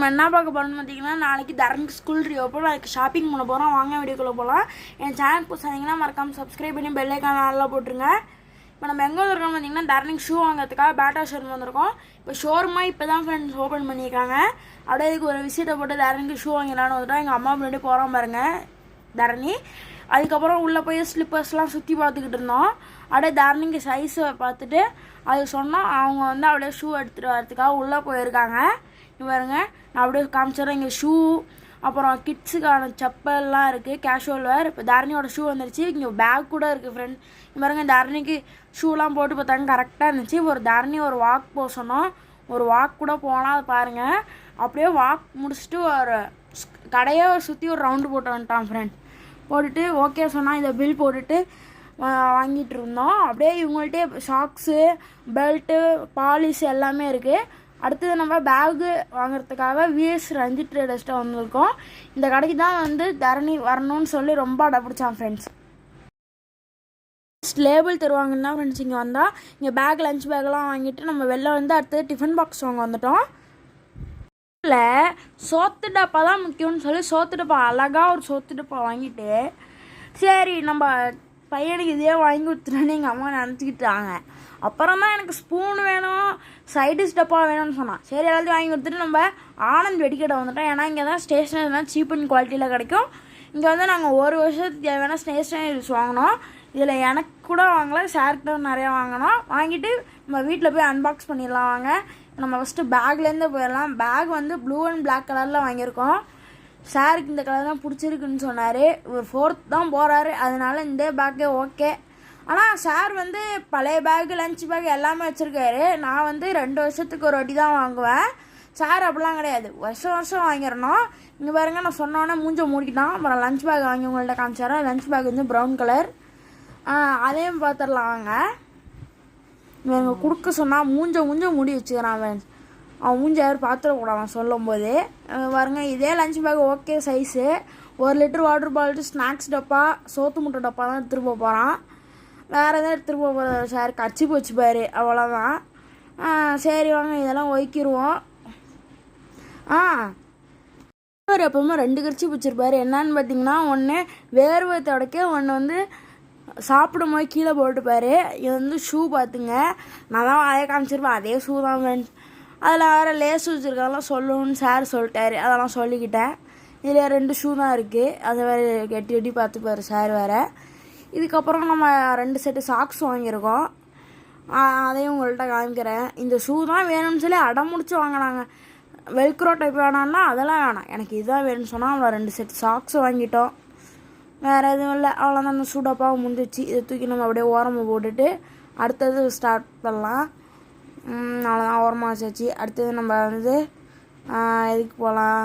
நம்ம என்ன பார்க்க போகிறோம்னு பார்த்தீங்கன்னா நாளைக்கு தரனுக்கு ஸ்கூல் ரீஓப்பன் நாளைக்கு ஷாப்பிங் பண்ண போகிறோம் வாங்க வீடியோக்குள்ளே போகலாம் என் சேனல் புதுசாக மறக்காமல் சப்ஸ்கிரைப் பண்ணி பெல்லைக்கான நல்லா போட்டுருங்க. இப்போ நம்ம எங்கே வந்திருக்கோம் பார்த்தீங்கன்னா டர்னிங் ஷூ வாங்குறதுக்காக பேட்டா ஷோரூம் வந்திருக்கோம். இப்போ ஷோரூமாக இப்போ தான் ஃப்ரெண்ட்ஸ் ஓப்பன் பண்ணியிருக்காங்க. அப்படியே இதுக்கு ஒரு விசிட்டை போட்டு தரனிக்கு ஷூ வாங்கிடலான்னு வந்துட்டோம். எங்கள் அம்மா முன்னாடி போகிறோம் பாருங்க தரணி. அதுக்கப்புறம் உள்ளே போய் ஸ்லிப்பர்ஸ்லாம் சுற்றி பார்த்துக்கிட்டு இருந்தோம். அப்படியே தரணிக்கு சைஸை பார்த்துட்டு அது சொன்னோம் அவங்க வந்து அப்படியே ஷூ எடுத்துகிட்டு வரதுக்காக உள்ளே போயிருக்காங்க. பாருங்க. நான் அப்படியே காமிச்சிடுறேன். இங்கே ஷூ அப்புறம் கிட்ஸுக்கான செப்பல்லாம் இருக்குது கேஷுவல் வேர் இப்போ தாரணியோட ஷூ வந்துருச்சு. இங்கே பேக் கூட இருக்குது ஃப்ரெண்ட் இங்கே பாருங்க தரணிக்கு ஷூலாம் போட்டு பார்த்தாங்க. கரெக்டாக இருந்துச்சு. ஒரு தரணி ஒரு வாக் போக சொன்னோம். ஒரு வாக் கூட போனால் அதை பாருங்கள் அப்படியே வாக் முடிச்சுட்டு ஒரு கடையை சுற்றி ஒரு ரவுண்டு போட்டு வந்துட்டான் ஃப்ரெண்ட் போட்டுட்டு ஓகே சொன்னால் இதை பில் போட்டுட்டு வாங்கிட்டு இருந்தோம். அப்படியே இவங்கள்ட்டே ஷாக்ஸு பெல்ட்டு பாலிஷ் எல்லாமே இருக்குது அடுத்தது நம்ம பேகு வாங்குறதுக்காக விஎஸ் ரஞ்சித் ட்ரேடர்ஸ்ட்டை வந்திருக்கோம். இந்த கடைக்கு தான் வந்து தரணி வரணும்னு சொல்லி ரொம்ப அடப்பிடிச்சான் ஃப்ரெண்ட்ஸ் லேபிள் தருவாங்கன்னா ஃப்ரெண்ட்ஸ் இங்கே வந்தால் இங்கே பேக் லஞ்ச் பேக்லாம் வாங்கிட்டு நம்ம வெளில வந்து அடுத்தது டிஃபன் பாக்ஸ் வாங்க வந்துட்டோம். இல்லை சோத்து டப்பா தான் முக்கியம்னு சொல்லி சோத்து டப்பா அழகாக ஒரு சோத்து டப்பா வாங்கிட்டு சரி நம்ம பையனுக்கு இதே வாங்கி கொடுத்துட்டேன்னு எங்கள் அம்மா நினச்சிக்கிட்டாங்க. அப்புறம் தான் எனக்கு ஸ்பூன் வேணும் சைடிஷ் டப்பா வேணும்னு சொன்னான் சரி எல்லாத்தையும் வாங்கி கொடுத்துட்டு நம்ம ஆனந்த் வெடிக்கடை வந்துட்டோம். ஏன்னா இங்கே தான் ஸ்டேஷனரிலாம் சீப் அண்ட் குவாலிட்டியில் கிடைக்கும். இங்கே வந்து நாங்கள் ஒரு வருஷத்துக்கு தேவையான ஸ்டேஷனரிஸ் வாங்கினோம். இதில் எனக்கு கூட வாங்கலை ஷேர்கிட்ட நிறையா வாங்கினோம். வாங்கிட்டு நம்ம வீட்டில் போய் அன்பாக்ஸ் பண்ணிடலாம் வாங்க. நம்ம ஃபஸ்ட்டு பேக்லேருந்து போயிடலாம். பேக் வந்து ப்ளூ அண்ட் பிளாக் கலரில் வாங்கியிருக்கோம். சாருக்கு இந்த கலர் தான் பிடிச்சிருக்குன்னு சொன்னார். ஒரு ஃபோர்த் தான் போகிறாரு அதனால இந்த பேக்கே ஓகே ஆனால் சார் வந்து பழைய பேக்கு லஞ்ச் பேக் எல்லாமே வச்சுருக்காரு. நான் வந்து ரெண்டு வருஷத்துக்கு ஒரு வாட்டி தான் வாங்குவேன். சார் அப்படிலாம் கிடையாது. வருஷம் வருஷம் வாங்கிடணும். இங்கே பாருங்க நான் சொன்னோன்னே மூஞ்ச மூடிக்கிட்டான். அப்புறம் லஞ்ச் பேக் வாங்கி உங்கள்கிட்ட காமிச்சாரன் லஞ்ச் பேக் வந்து ப்ரௌன் கலர் அதையும் பார்த்துடலாம் வாங்க. இவங்க கொடுக்க சொன்னால் மூஞ்ச மூஞ்ச மூடி வச்சுக்கிறான் அவன். அவன் மூஞ்சி யாரும் பார்த்துடக்கூடாது அவன் சொல்லும் போது பாருங்க இதே லஞ்ச் பேக் ஓகே சைஸு ஒரு லிட்டர் வாட்டர் பாட்டில் ஸ்நாக்ஸ் டப்பா சோத்து முட்டை டப்பா தான் எடுத்துகிட்டு போக போகிறான் வேறு எதாவது எடுத்துகிட்டு போக போகிற சார் கச்சி போச்சு பாரு அவ்வளோதான் சரி வாங்க இதெல்லாம் ஒய்க்கிடுவோம் ஆ. அவர் எப்பவுமே ரெண்டு கட்சி பிடிச்சிருப்பாரு என்னன்னு பார்த்தீங்கன்னா ஒன்று வேர்வை தொடக்க ஒன்று வந்து சாப்பிடும் போது கீழே போட்டுப்பாரு இது வந்து ஷூ பார்த்துங்க நான் தான் அதே காமிச்சிருப்பேன். அதே ஷூ தான் ஃப்ரெண்ட்ஸ் அதில் வேறு லேஸ் வச்சுருக்காலாம் சொல்லணும்னு சார் சொல்லிட்டாரு. அதெல்லாம் சொல்லிக்கிட்டேன். இதில் ரெண்டு ஷூ தான் இருக்குது அதை வேறு எட்டி எட்டி பார்த்துப்பாரு சார் வேறு. இதுக்கப்புறம் நம்ம ரெண்டு செட்டு சாக்ஸ் வாங்கியிருக்கோம். அதையும் உங்கள்கிட்ட காமிக்கிறேன். இந்த ஷூ தான் வேணும்னு சொல்லி அடம் முடிச்சு வாங்கினாங்க. வெல்க்ரோ டைப் வேணாம்னா அதெல்லாம் வேணாம். எனக்கு இதுதான் வேணும்னு சொன்னால் அவ்வளோ ரெண்டு செட் சாக்ஸ் வாங்கிட்டோம். வேறு எதுவும் இல்லை. அவ்வளோதான் அந்த சூடப்பாக முடிஞ்சிச்சு. இதை தூக்கி நம்ம அப்படியே ஓரமாக போட்டுட்டு அடுத்தது ஸ்டார்ட் பண்ணலாம். அவ்வளோதான் ஓரமாக வச்சாச்சு அடுத்தது நம்ம வந்து எதுக்கு போகலாம்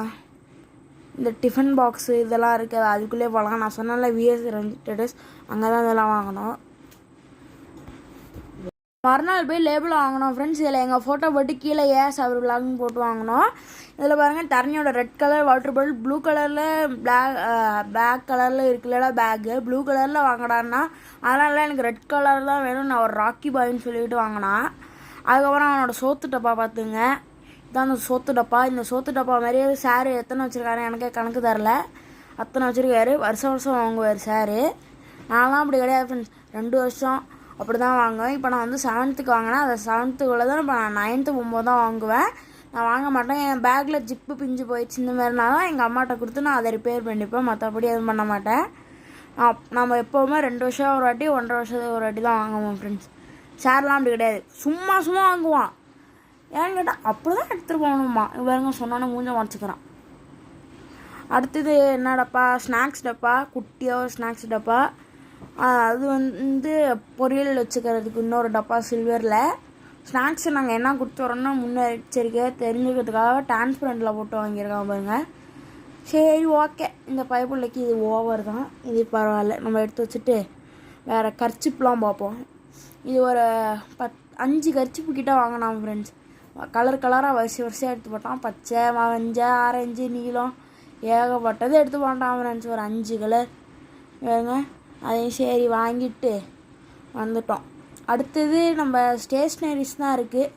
இந்த டிஃபன் பாக்ஸு இதெல்லாம் இருக்குது. அதுக்குள்ளே போகலாம் நான் சொன்னேன்ல விஎஸ் ரெண்டஸ் அங்கே தான் இதெல்லாம் வாங்கணும். மறுநாள் போய் லேபிள் வாங்கினோம் ஃப்ரெண்ட்ஸ் இதில் எங்கள் ஃபோட்டோ போட்டு கீழே ஏஸ் அவர் பிளாக்னு போட்டு வாங்கினோம் இதில் பாருங்கள் தரணியோட red colour water bottle blue கலரில் பிளாக் பேக் கலரில் இருக்குல்லடா பேக்கு ப்ளூ கலரில் வாங்கினான்னா அதனால எனக்கு ரெட் கலர் தான் வேணும் நான் ஒரு ராக்கி பாய்னு சொல்லிட்டு வாங்கினேன். அதுக்கப்புறம் அவனோட சோத்து டப்பா பார்த்துங்க. இதான் அந்த சோத்து டப்பா. இந்த சோத்து டப்பா மாதிரியே சாரு எத்தனை வச்சுருக்காரு எனக்கே கணக்கு தரல. அத்தனை வச்சுருக்காரு. வருஷம் வருஷம் வாங்குவார் சாரு நான்லாம் அப்படி கிடையாது ஃப்ரெண்ட்ஸ் ரெண்டு வருஷம் அப்படி தான் வாங்குவேன். இப்போ நான் வந்து செவன்த்துக்கு வாங்கினேன் அதை செவன்த்துக்குள்ளே தான் இப்போ நான் நைன்த்து போகும்போது தான் வாங்குவேன். நான் வாங்க மாட்டேன். என் பேக்கில் ஜிப்பு பிஞ்சு போயிடுச்சு. இந்த மாதிரினா தான் எங்கள் அம்மாட்ட கொடுத்து நான் அதை ரிப்பேர் பண்ணிப்பேன். மற்றபடி எதுவும் பண்ண மாட்டேன். நம்ம எப்போவுமே ரெண்டு வருஷம் ஒரு வாட்டி ஒன்றரை வருஷத்துக்கு ஒரு வாட்டி தான் வாங்குவோம் ஃப்ரெண்ட்ஸ் சேர்லாம் அப்படி கிடையாது. சும்மா சும்மா வாங்குவான். ஏன்னு கேட்டால் அப்படி தான் எடுத்துகிட்டு போகணுமா இவங்க சொன்னோன்னே மூஞ்ச மறைச்சிக்கிறான். அடுத்தது என்ன டப்பா ஸ்நாக்ஸ் டப்பா? குட்டியாக ஒரு ஸ்நாக்ஸ் டப்பா? அது வந்து பொரியல் வச்சுக்கிறதுக்கு இன்னொரு டப்பா சில்வரில் ஸ்நாக்ஸ் நாங்கள் என்ன கொடுத்துறோன்னா முன்னெச்சரிக்கையாக தெரிஞ்சுக்கிறதுக்காக டிரான்ஸ்பரண்டில் போட்டு வாங்கியிருக்காங்க பாருங்கள் சரி ஓகே இந்த பைப்புள்ளைக்கு இது ஓவர் தான் இது பரவாயில்ல. நம்ம எடுத்து வச்சுட்டு வேறு கர்ச்சிப்லாம் பார்ப்போம். இது ஒரு பத் அஞ்சு கர்ச்சிப்பு கிட்டே வாங்கினான் ஃப்ரெண்ட்ஸ் கலர் கலராக வரிசை வரிசையாக எடுத்து போட்டான். பச்சை மஞ்ச ஆரஞ்சு நீலம் ஏகப்பட்டது எடுத்து போட்டான் ஃப்ரெண்ட்ஸ் ஒரு அஞ்சு கலர் வேறுங்க அதையும் சரி வாங்கிட்டு வந்துட்டோம். அடுத்தது நம்ம ஸ்டேஷ்னரிஸ் தான் இருக்குது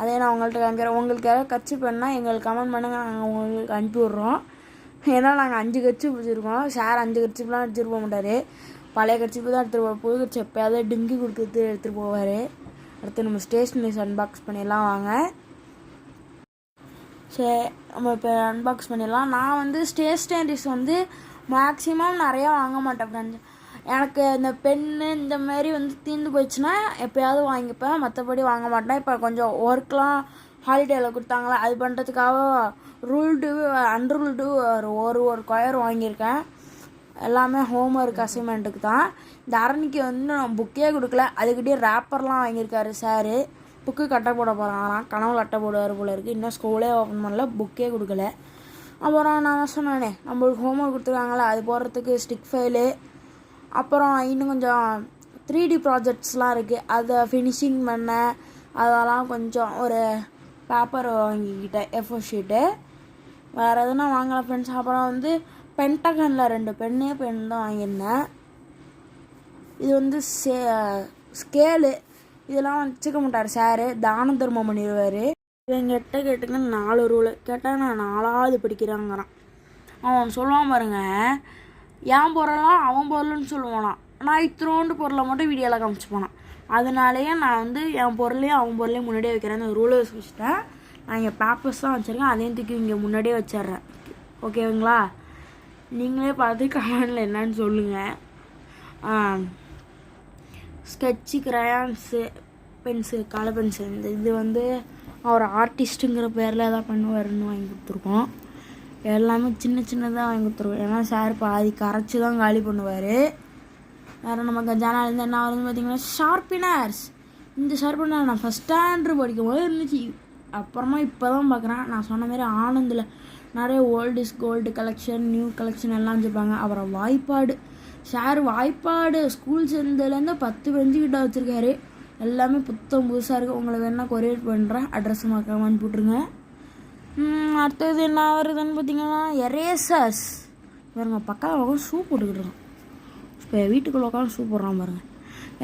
அதே நான் உங்கள்கிட்ட காமிக்கிறேன். உங்களுக்கு யாராவது கட்சி பண்ணால் எங்களுக்கு கமெண்ட் பண்ணுங்கள் நாங்கள் உங்களுக்கு அனுப்பி விட்றோம் ஏன்னா நாங்கள் அஞ்சு கட்சி பிடிச்சிருக்கோம். சார் அஞ்சு கட்சிப்பெலாம் எடுத்துகிட்டு போக மாட்டார். பழைய கட்சிப்பு தான் எடுத்துகிட்டு போவார். புது கட்சி எப்போயாவது டிங்கி கொடுத்துட்டு எடுத்துகிட்டு போவார். அடுத்து நம்ம ஸ்டேஷ்னரிஸ் அன்பாக்ஸ் பண்ணிடலாம் வாங்க. சரி நம்ம இப்போ அன்பாக்ஸ் பண்ணிடலாம். நான் வந்து ஸ்டேஷ்னரிஸ் வந்து மேக்ஸிமம் நிறையா வாங்க மாட்டேன் ஃப்ரெண்ட்ஸ் எனக்கு இந்த பென்னு இந்த மாதிரி வந்து தீர்ந்து போயிடுச்சுன்னா எப்போயாவது வாங்கிப்பேன். மற்றபடி வாங்க மாட்டேன். இப்போ கொஞ்சம் ஒர்க்லாம் ஹாலிடேயில் கொடுத்தாங்களா? அது பண்ணுறதுக்காக ரூல்டு அன்ரூல்டு ஒரு ஒரு ஒரு கொயர் வாங்கியிருக்கேன். எல்லாமே ஹோம் ஒர்க் அசைன்மெண்ட்டுக்கு தான். இந்த அரணிக்கு வந்து நான் புக்கே கொடுக்கல. அதுக்கிட்டே ரேப்பர்லாம் வாங்கியிருக்காரு சாரு புக்கு கட்டை போட போகிறாங்களாம் கனவு கட்டை போடுவார் போல இருக்குது இன்னும் ஸ்கூலே ஓப்பன் பண்ணல. புக்கே கொடுக்கல. அப்புறம் நான் சொன்னேனே? நம்மளுக்கு ஹோம் ஒர்க் கொடுத்துருக்காங்களே அது போடுறதுக்கு ஸ்டிக் ஃபைலு அப்புறம் இன்னும் கொஞ்சம் த்ரீ டி ப்ராஜெக்ட்ஸ்லாம் இருக்குது அதை ஃபினிஷிங் பண்ண அதெல்லாம் கொஞ்சம் ஒரு பேப்பர் வாங்கிக்கிட்டேன் எஃபோ ஷீட்டு வேறு எதுனா வாங்கலாம் ஃப்ரெண்ட்ஸ் அப்புறம் வந்து பென்டகனில் ரெண்டு பெண்ணு பென் தான் வாங்கியிருந்தேன். இது வந்து சே ஸ்கேலு இதெல்லாம் வச்சுக்க மாட்டார் சாரு தான தர்மம் பண்ணிடுவார். என்கிட்ட கேட்டுங்க நாலு ரூலு கேட்டால் நான் நாலாவது படிக்கிறாங்கிறான். அவன் சொல்லுவான் பாருங்க என் பொருளாம் அவன் பொருள்னு சொல்லுவானான் நான் இத்தனோண்டு பொருளை மட்டும் வீடியோவில் காமிச்சு போனான் அதனாலேயே நான் வந்து என் பொருளையும் அவன் பொருளையும் முன்னாடியே வைக்கிறேன். அந்த ரூலர்ஸ் வச்சுட்டேன். நான் இங்கே பேப்பர்ஸ் தான் வச்சுருக்கேன். அதையும் தூக்கி இங்கே முன்னாடியே வச்சிட்றேன். ஓகேங்களா? நீங்களே பார்த்து கமெண்டில் என்னன்னு சொல்லுங்கள் sketch crayons pencil colour pencil இந்த இது வந்து அவர் ஆர்டிஸ்ட்டுங்கிற பேரில் தான் பண்ணுவாருன்னு வாங்கி கொடுத்துருக்கோம். எல்லாமே சின்ன சின்னதாக வாங்கி கொடுத்துருவோம் ஏன்னா சார் பாதி கரைச்சி தான் காலி பண்ணுவார். வேறு நம்ம கஜானாலேருந்து என்ன வருதுன்னு பார்த்தீங்கன்னா ஷார்ப்பினர்ஸ் இந்த ஷார்ப்பினர் நான் ஃபஸ்ட் ஸ்டாண்டர்ட் படிக்கும் போது இருந்துச்சு. அப்புறமா இப்போ தான் பார்க்குறேன் நான் சொன்ன மாதிரி ஆனந்தில் நிறைய old is gold collection new collection எல்லாம் வச்சுருப்பாங்க. அப்புறம் வாய்ப்பாடு. சார் வாய்ப்பாடு. ஸ்கூல் சேர்ந்ததுலேருந்து பத்து பெஞ்சு கிட்ட வச்சுருக்காரு. எல்லாமே புத்தம் புதுசாக இருக்குது உங்களை வேணால் கொரியர் பண்ணுறேன் அட்ரஸ் மறக்காம போட்டுருங்க. அடுத்தது என்ன வருதுன்னு பார்த்தீங்கன்னா எரேசஸ் இவருங்க பக்கம் உட்காந்து ஷூ போட்டுக்கிட்டு இருக்கோம் இப்போ வீட்டுக்குள்ளே உட்காந்து ஷூ பாருங்கள்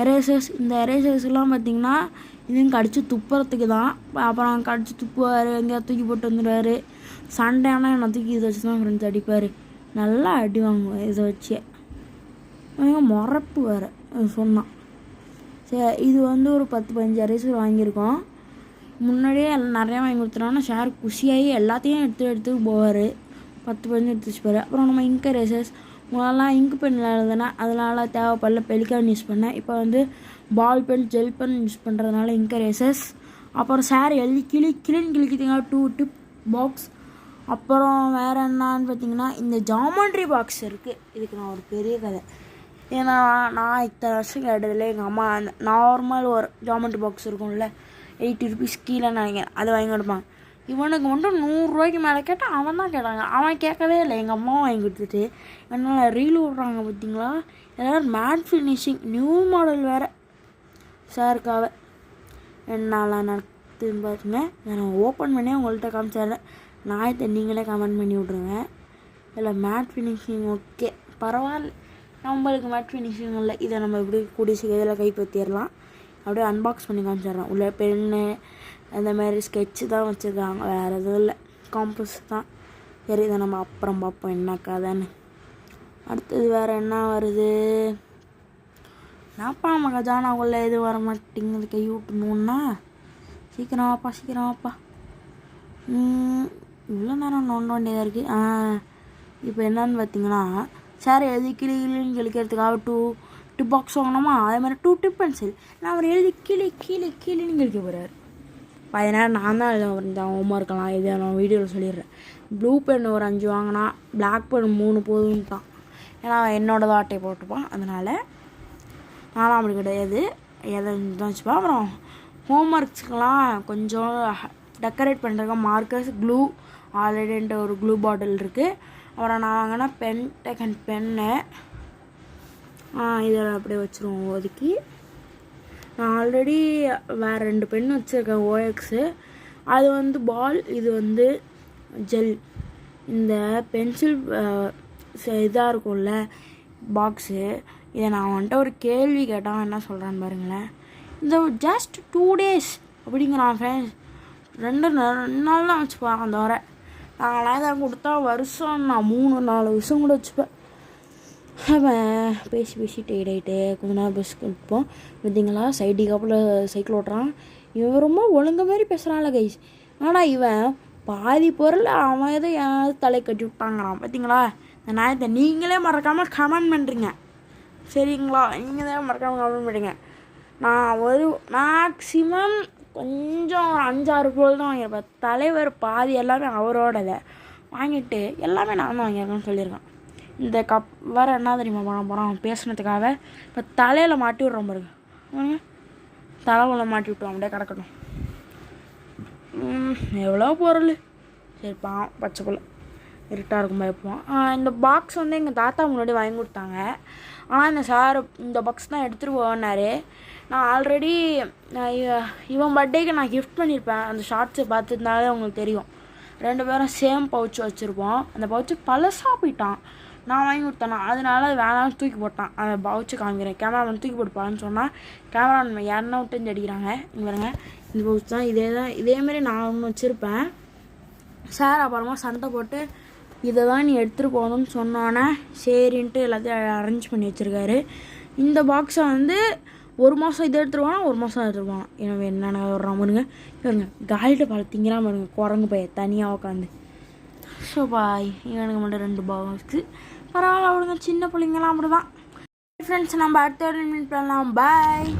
எரேசர்ஸ் இந்த எரேசர்ஸ்லாம் பார்த்தீங்கன்னா இதுவும் கடிச்சு துப்புறதுக்கு தான். அப்புறம் கடிச்சு துப்புவார் எங்கேயா தூக்கி போட்டு வந்துடுவார் சண்டே என்னை தூக்கி இதை வச்சு தான் ஃப்ரெண்ட்ஸ் அடிப்பார். நல்லா அடி வாங்குவேன் இதை வச்சே. முறப்பு வேறு சொன்னான். சரி இது வந்து ஒரு பத்து பதினஞ்சு எரேசர் வாங்கியிருக்கோம். முன்னாடியே எல்லாம் நிறையா வாங்கி கொடுத்துட்டோம்னா ஷேர் குஷியாகி எல்லாத்தையும் எடுத்து எடுத்து போவார். பத்து பதினஞ்சு எடுத்து வச்சுப்பார். அப்புறம் நம்ம இங்க் எரேசர்ஸ் முன்னெல்லாம் இங்கு பென்னில் எழுதுனா அதனால தேவைப்படல பெலிக்கான் யூஸ் பண்ணேன். இப்போ வந்து ball pen gel pen use பண்ணுறதுனால இங்க் அப்புறம் சார் எழுதி கிளி கிளின்னு கிளிக்கிட்டீங்க டூ டிப் பாக்ஸ் அப்புறம் வேறு என்னன்னு பார்த்தீங்கன்னா இந்த ஜாமெண்ட்ரி பாக்ஸ் இருக்குது இதுக்கு நான் ஒரு பெரிய கதை. ஏன்னா நான் இத்தனை வருஷம் கேட்டதில்ல. எங்கள் அம்மா அந்த நார்மல் ஒரு ஜாமெண்ட்ரி பாக்ஸ் இருக்கும்ல எயிட்டி ருபீஸ் கீழே நினைக்கிறேன். அதை வாங்கி கொடுப்பாங்க. இவனுக்கு மட்டும் நூறுரூவாய்க்கு மேலே கேட்டால் அவன் தான் கேட்டாங்க. அவன் கேட்கவே இல்லை. எங்கள் அம்மா வாங்கி கொடுத்துட்டு என்னால் ரீல் விட்றாங்க பார்த்தீங்களா? எல்லோரும் மேட் ஃபினிஷிங் நியூ மாடல் வேறு. சாருக்காக. என்னால் நடத்துன்னு பாருங்க. நான் ஓப்பன் பண்ணி உங்கள்கிட்ட காமிச்சிடுறேன். நாயத்தை நீங்களே கமெண்ட் பண்ணி விட்ருங்க இதில் மேட் ஃபினிஷிங் ஓகே பரவாயில்ல. நம்மளுக்கு மேட் ஃபினிஷிங் இல்லை. இதை நம்ம இப்படி கூடிய சீக்கிரத்தில் கைப்பற்றிடலாம். அப்படியே அன்பாக்ஸ் பண்ணி காமிச்சிடுறேன். உள்ள பென்னு அந்த மாதிரி ஸ்கெட்சு தான் வச்சுருக்காங்க. வேறு எதுவும் இல்லை. காம்பஸ் தான். சரி இதை நம்ம அப்புறம் பார்ப்போம். என்ன கதைன்னு. அடுத்தது வேறு என்ன வருது? நாப்பா நம்ம கஜானாவுக்குள்ளே எதுவும் வர மாட்டேங்குது. கை விட்டுணுன்னா சீக்கிரம் வாப்பா சீக்கிரம் வாப்பா. இவ்வளோ நேரம் நோண்ட வேண்டியதாக இருக்குது ஆ இப்போ என்னன்னு பார்த்தீங்கன்னா சார் எழுதி கிளி கிளின்னு கிழிக்கிறதுக்காக டூ டிப் பாக்ஸ் வாங்கினோமா? அதே மாதிரி டூ டிப் பென்சில் நான் அவர் எழுதி கிளி கிளி கிளின்னு கிழிக்க போகிறார் பதினாறு நான் தான் எழுத வந்தேன் ஹோமாக இருக்கலாம் இதை நான் வீடியோவில் சொல்லிடுறேன். ப்ளூ பென் ஒரு அஞ்சு வாங்கினா பிளாக் பென் மூணு போதும்ட்டான் ஏன்னா என்னோட தான் அட்டை போட்டுப்பான் அதனால் நானும் அப்படி கிடையாது. எதை தான் வச்சுப்பேன் அப்புறம் ஹோம்ஒர்க்ஸ்க்கெலாம் கொஞ்சம் டெக்கரேட் பண்ணுறதுக்கு மார்க்கர்ஸ் க்ளூ ஆல்ரெடின்ட்டு ஒரு க்ளூ பாட்டில் இருக்குது அப்புறம் நான் வாங்கினா பென் டெக்கன் பென்னு இதில் அப்படியே வச்சுருவோம் ஒதுக்கி. நான் ஆல்ரெடி வேறு ரெண்டு பென் வச்சுருக்கேன் ஓஎக்ஸு அது வந்து பால் இது வந்து ஜெல் இந்த பென்சில் இதாக இருக்கும்ல பாக்ஸு இதை நான் வந்துட்டு ஒரு கேள்வி கேட்டால் என்ன சொல்கிறான்னு பாருங்களேன். இந்த ஜஸ்ட் டூ டேஸ் அப்படிங்கிறான் ஃப்ரெண்ட்ஸ் ரெண்டு ரெண்டு நாள் தான் வச்சுப்பேன் அந்த வர. நாங்களாம் இதை கொடுத்தா வருஷம் நான் மூணு நாலு வருஷம் கூட வச்சுப்பேன். அவன் பேசி பேசி டேட் ஆகிட்டு கொஞ்ச நேரம் பஸ் இருப்போம். பார்த்தீங்களா சைடி காப்பில் சைக்கிள் ஓட்டுறான். இவன் ரொம்ப ஒழுங்க மாதிரி பேசுகிறான்ல கைஸ் ஆனால் இவன் பாதி பொருள் அவன் எதோ என் தலை கட்டி விட்டாங்கிறான். பார்த்தீங்களா இந்த நாயத்தை நீங்களே மறக்காமல் கமெண்ட் பண்ணுறீங்க சரிங்களா? நீங்கள் தான் மறக்காமல் கமெண்ட் பண்ணுறீங்க நான் ஒரு மேக்ஸிமம் கொஞ்சம் ஒரு அஞ்சாறு பொருள் தான் வாங்கியிருப்பேன். தலைவர் பாதி எல்லாமே அவரோடத வாங்கிட்டு எல்லாமே நான் தான் வாங்கியிருக்கேன்னு சொல்லியிருக்கான். இந்த கப் வேறு என்ன தெரியுமா பண்ண போகிறான் பேசுனதுக்காக. இப்போ தலையில் மாட்டி விட்றோம் பாருங்க. தலைவில் மாட்டி விட்டோம் அப்படியே கிடக்கட்டும். எவ்வளோ பொருள். சரி பாவம் பச்சை பிள்ளை. இருட்டாக இருக்கும் பயப்போம் இந்த பாக்ஸ் வந்து எங்கள் தாத்தா முன்னாடி வாங்கி கொடுத்தாங்க. ஆனால் இந்த சார் இந்த பாக்ஸ் தான் எடுத்துகிட்டு போனார். நான் ஆல்ரெடி இவன் பர்த்டேக்கு நான் கிஃப்ட் பண்ணியிருப்பேன் அந்த ஷார்ட்ஸை பார்த்துருந்தாலே உங்களுக்கு தெரியும். ரெண்டு பேரும் சேம் பவுச் வச்சுருப்போம். அந்த பவுச்சு பழசாக போயிட்டான். நான் வாங்கி கொடுத்தேன்? அதனால அது தூக்கி போட்டான். அதை பவுச்சு காமிக்கிறேன். கேமராமேன் தூக்கி போட்டுப்பான்னு சொன்னால் கேமராமேன் யாருன்னா விட்டு அடிக்கிறாங்க. இங்கே பாருங்க. இந்த பவுச் தான். இதே தான். இதேமாரி நான் ஒன்று வச்சுருப்பேன். சார் அப்புறமா சண்டை போட்டு இதை தான் நீ எடுத்துகிட்டு போகணும்னு சொன்னோன்னே சரின்ட்டு எல்லாத்தையும் அரேஞ்ச் பண்ணி வச்சுருக்காரு. இந்த பாக்ஸை வந்து ஒரு மாதம் இதை எடுத்துகிட்டு ஒரு மாதம் எடுத்துகிட்டு போகலாம் எனவே என்னென்ன வர்றான் பாருங்க. பாருங்க காலிட்ட பழ திங்கிறா பாருங்க குரங்கு பைய தனியாக உட்காந்து ஸோ பாய் இவனுக்கு மட்டும் ரெண்டு பாக்ஸு பரவாயில்ல அவளுங்க சின்ன பிள்ளைங்களாம் அப்படி தான் ஃப்ரெண்ட்ஸ் நம்ம அடுத்த மீன் பண்ணலாம் பாய்